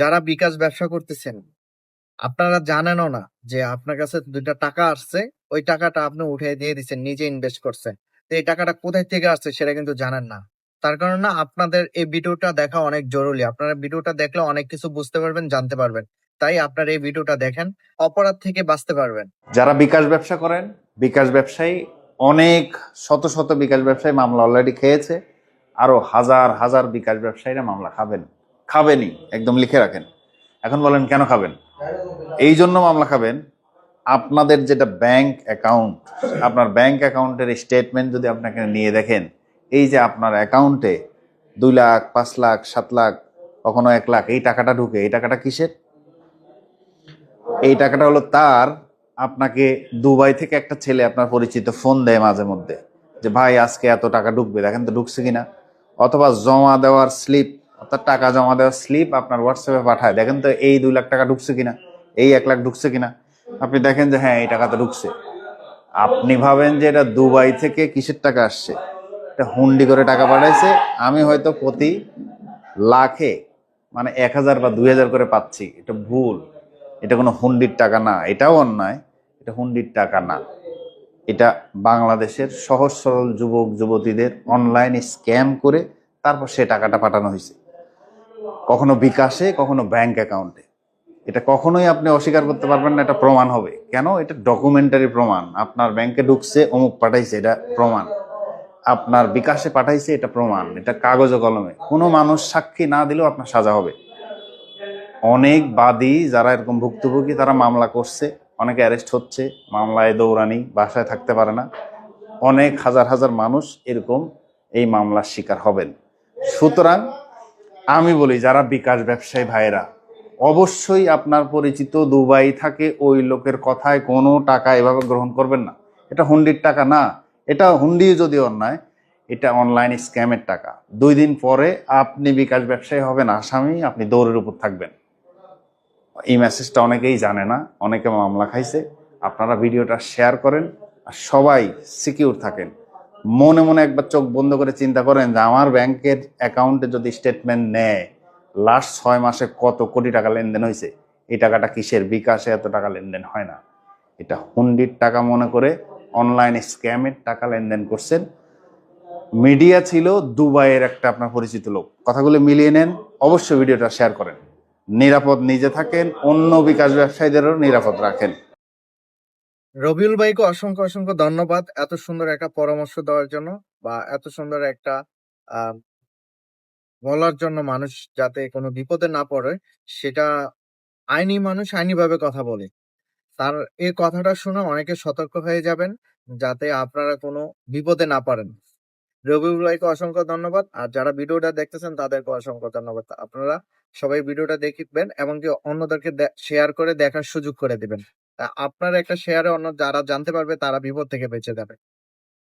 যারা বিকাশ ব্যবসা করতেছেন, আপনারা জানেনও না যে আপনার কাছে দুইটা টাকা আসছে, ওই টাকাটা আপনি উঠে দিয়ে দিচ্ছেন নিজে ইনভেস্ট করছেন। তো এই টাকাটা কোথায় থেকে আসছে সেটা কিন্তু জানেন না। তার কারণ আপনাদের এই ভিডিওটা দেখা অনেক জরুরি। আপনারা ভিডিওটা দেখলে অনেক কিছু বুঝতে পারবেন, জানতে পারবেন। তাই আপনারা এই ভিডিওটা দেখেন, অপরাধ থেকে বাঁচতে পারবেন। যারা বিকাশ ব্যবসা করেন, বিকাশ ব্যবসায়ী অনেক, শত শত বিকাশ ব্যবসায়ী মামলা অলরেডি খেয়েছে। আরও হাজার হাজার বিকাশ ব্যবসায়ীরা মামলা খাবেন। খাবেনই, একদম লিখে রাখেন। এখন বলেন, কেন খাবেন? এই জন্য মামলা খাবেন, আপনাদের যেটা ব্যাংক অ্যাকাউন্ট আপনার ব্যাংক অ্যাকাউন্টের স্টেটমেন্ট যদি আপনাকে নিয়ে দেখেন, এই যে আপনার অ্যাকাউন্টে দুই লাখ, পাঁচ লাখ, সাত লাখ, কখনো এক লাখ, এই টাকাটা ঢুকে, এই টাকাটা কিসের? এই টাকাটা হলো তার, আপনাকে দুবাই থেকে একটা ছেলে আপনার পরিচিত ফোন দেয় মাঝে মধ্যে, যে, ভাই, আজকে এত টাকা ঢুকবে? দেখেন তো ঢুকছে কিনা। অথবা জমা দেওয়ার স্লিপ অর্থাৎ টাকা জমা দেওয়ার স্লিপ আপনার হোয়াটসঅ্যাপে পাঠায়। দেখেন তো এই দুই লাখ টাকা ঢুকছে কিনা? এই এক লাখ ঢুকছে কিনা? আপনি দেখেন যে হ্যাঁ এই টাকা তো ঢুকছে। আপনি ভাবেন যে এটা দুবাই থেকে কিসের টাকা আসছে? এটা হুন্ডি করে টাকা পাঠাইছে। আমি হয়তো প্রতি লাখে মানে এক হাজার বা দুই হাজার করে পাচ্ছি। এটা ভুল। এটা কোনো হুন্ডির টাকা না। এটাও অন্যায়। এটা হুন্ডির টাকা না। এটা বাংলাদেশের সহজ সরল যুবক, যুবতীদের অনলাইনে স্ক্যাম করে তারপর সে টাকাটা পাঠানো হয়েছে। কখনো বিকাশে, কখনো ব্যাংক অ্যাকাউন্টে এটা কখনোই আপনি অস্বীকার করতে পারবেন না, এটা প্রমাণ হবে। কেন? এটা ডকুমেন্টারি প্রমাণ। আপনার ব্যাংকে ঢুকছে, অমুক পাঠাইছে, এটা প্রমাণ। আপনার বিকাশে পাঠাইছে, এটা প্রমাণ। এটা কাগজে কলমে। কোনো মানুষ সাক্ষী না দিলেও আপনার সাজা হবে। অনেক বাদী যারা এরকম ভুক্তভোগী, তারা মামলা করছে, অনেকে অ্যারেস্ট হচ্ছে, মামলায় দৌড়ানি, বাসায় থাকতে পারে না। অনেক হাজার হাজার মানুষ এরকম এই মামলার শিকার হবেন। সুতরাং আমি বলি, যারা বিকাশ ব্যবসায়ী ভাইয়েরা, অবশ্যই আপনার পরিচিত দুবাই থাকে, ওই লোকের কথায় কোনো টাকা এভাবে গ্রহণ করবেন না। এটা হুন্ডির টাকা না, এটা হুন্ডি যদি অন্যায়, এটা অনলাইন স্ক্যামের টাকা। দুই দিন পরে আপনি বিকাশ ব্যবসায়ী হবেন, আসামি, আপনি দৌড়ের উপর থাকবেন। এই মেসেজটা অনেকেই জানে না, অনেকে মামলা খাইছে। আপনারা ভিডিওটা শেয়ার করেন, আর সবাই সিকিউর থাকেন। মনে মনে একবার চোখ বন্ধ করে চিন্তা করেন যে আমার ব্যাংকের অ্যাকাউন্টে যদি স্টেটমেন্ট নেয় লাস্ট ছয় মাসে কত কোটি টাকা লেনদেন হয়েছে? এই টাকাটা কিসের? বিকাশে এত টাকা লেনদেন হয় না। এটা হুন্ডির টাকা মনে করে অনলাইন স্ক্যামের টাকা লেনদেন করছেন। মিডিয়া ছিল দুবাইয়ের একটা আপনার পরিচিত লোক। কথাগুলো মিলিয়ে নেন, অবশ্যই ভিডিওটা শেয়ার করেন। নিরাপদ নিজে থাকেন, অন্য বিকাশ ব্যবসায়ীদেরও নিরাপদ রাখেন। রবিউল ভাইকে অসংখ্য অসংখ্য ধন্যবাদ এত সুন্দর একটা পরামর্শ দেওয়ার জন্য বা এত সুন্দর একটা বলার জন্য মানুষ যাতে কোনো বিপদে না পড়ে, সেটা আইনি মানুষ আইনি ভাবে কথা বলে। তার এই কথাটা শুনে অনেকে সতর্ক হয়ে যাবেন যাতে আপনারা কোনো বিপদে না পারেন রবিউল ভাইকে অসংখ্য ধন্যবাদ। আর যারা ভিডিওটা দেখতেছেন, তাদেরকে অসংখ্য ধন্যবাদ। আপনারা সবাই ভিডিওটা দেখবেন, এমনকি অন্যদেরকে শেয়ার করে দেখার সুযোগ করে দিবেন। আপনার একটা শেয়ারে অন্য যারা জানতে পারবে তারা বিপদ থেকে বেঁচে যাবে।